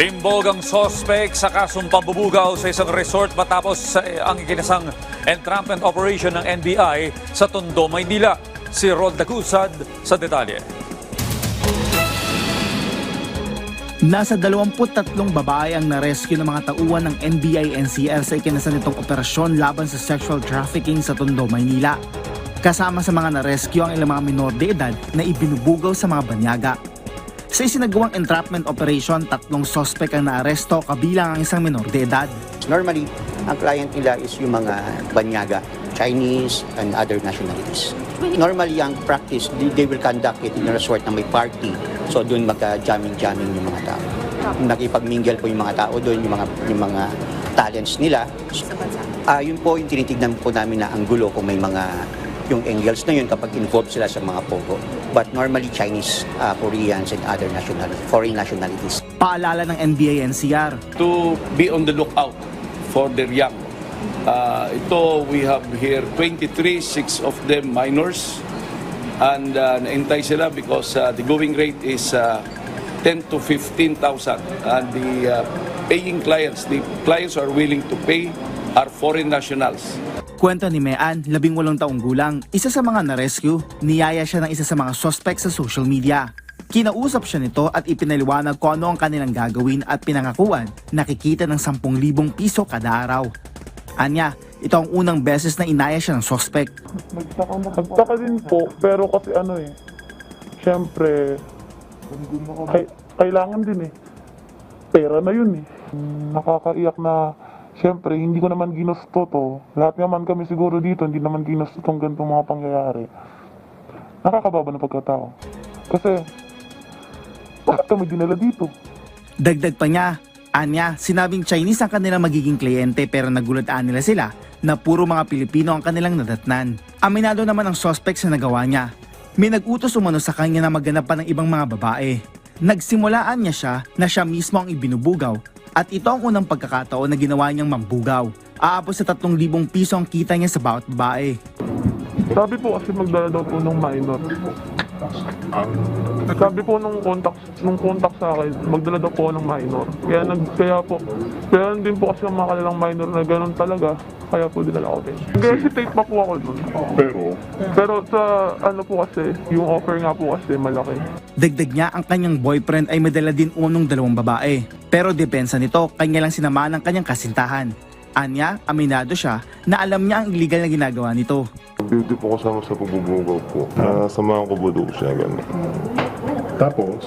Timbog ang sospek sa kasong pambubugaw sa isang resort matapos eh, ang ikinasang entrapment operation ng NBI sa Tondo, Maynila. Si Rod Dacusad sa detalye. Nasa 23 babae ang narescue ng mga tauhan ng NBI NCR sa ikinasan nitong operasyon laban sa sexual trafficking sa Tondo, Maynila. Kasama sa mga narescue ang ilang mga minor de edad na ibinubugaw sa mga banyaga. Sa isinagawang entrapment operation, tatlong sospek ang naaresto kabilang ang isang minor de edad. Normally, ang client nila is yung mga banyaga, Chinese and other nationalities. Normally, ang practice, they, will conduct it in a resort na may party. So, doon magka-jamming-jamming yung mga tao. Nakipag-mingle po yung mga tao doon, yung mga, yung mga talents nila. Ah, yun po yung tinitignan po namin na ang gulo kung may mga yung angles na yun kapag involved sila sa mga pogo. But normally Chinese, ah, Koreans, and other nationalities, foreign nationalities. Paalala ng NBI NCR, to be on the lookout for their young. Uh, ito, we have here 23, six of them minors. And uh, naintay sila because uh, the going rate is uh, 10 to 15,000. And the uh, paying clients, the clients who are willing to pay are foreign nationals. Kwento ni Mean, labing walong taong gulang, isa sa mga na-rescue, niyaya siya ng isa sa mga suspect sa social media. Kinausap siya nito at ipinaliwanag kung ano ang kanilang gagawin at pinangakuan nakikita ng 10,000 piso kada araw. Anya, ito ang unang beses na inaya siya ng suspect. Nagtaka, nagtaka din po, pero kasi ano eh, syempre, kay, kailangan din eh. Pera na yun eh. Nakakaiyak na, syempre, hindi ko naman ginusto to. Lahat naman kami siguro dito, hindi naman ginusto tong ganitong mga pangyayari. Nakakababa ng pagkatao. Kasi, bakit kami dinala dito? Dagdag pa niya, Anya, sinabing Chinese ang kanilang magiging kliyente pero nagulataan nila sila na puro mga Pilipino ang kanilang nadatnan. Aminado naman ang suspect sa nagawa niya. May nag-utos umano sa kanya na maghanap pa ng ibang mga babae. Nagsimulaan niya siya na siya mismo ang ibinubugaw at ito ang unang pagkakataon na ginawa niyang mambugaw. Aabot sa 3,000 piso ang kita niya sa bawat babae. Sabi po kasi magdala daw po ng minor. Sabi po nung contact, nung contact sa akin, magdala daw po ng minor. Kaya nag, kaya po, kaya din po kasi ang mga kanilang minor na ganun talaga. Kaya po dinala ko din. Nag-hesitate pa po ako dun. Pero, Pero sa ano po kasi, yung offer nga po kasi malaki. Dagdag niya ang kanyang boyfriend ay madala din unong dalawang babae. Pero depensa nito, kanya lang sinamahan ng kanyang kasintahan. Anya, aminado siya na alam niya ang illegal na ginagawa nito. hindi po kasama sa pagbubugaw po. Nasamahan ko po daw siya, gano'n. Tapos?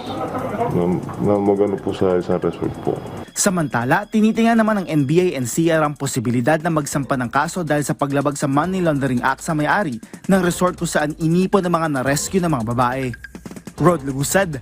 Na, na magano po sa isang resort po. Samantala, tinitingnan naman ng NBA NCR ang posibilidad na magsampa ng kaso dahil sa paglabag sa Money Laundering Act sa may-ari ng resort kung saan inipon ng mga na-rescue ng mga babae. Rod Lugusad,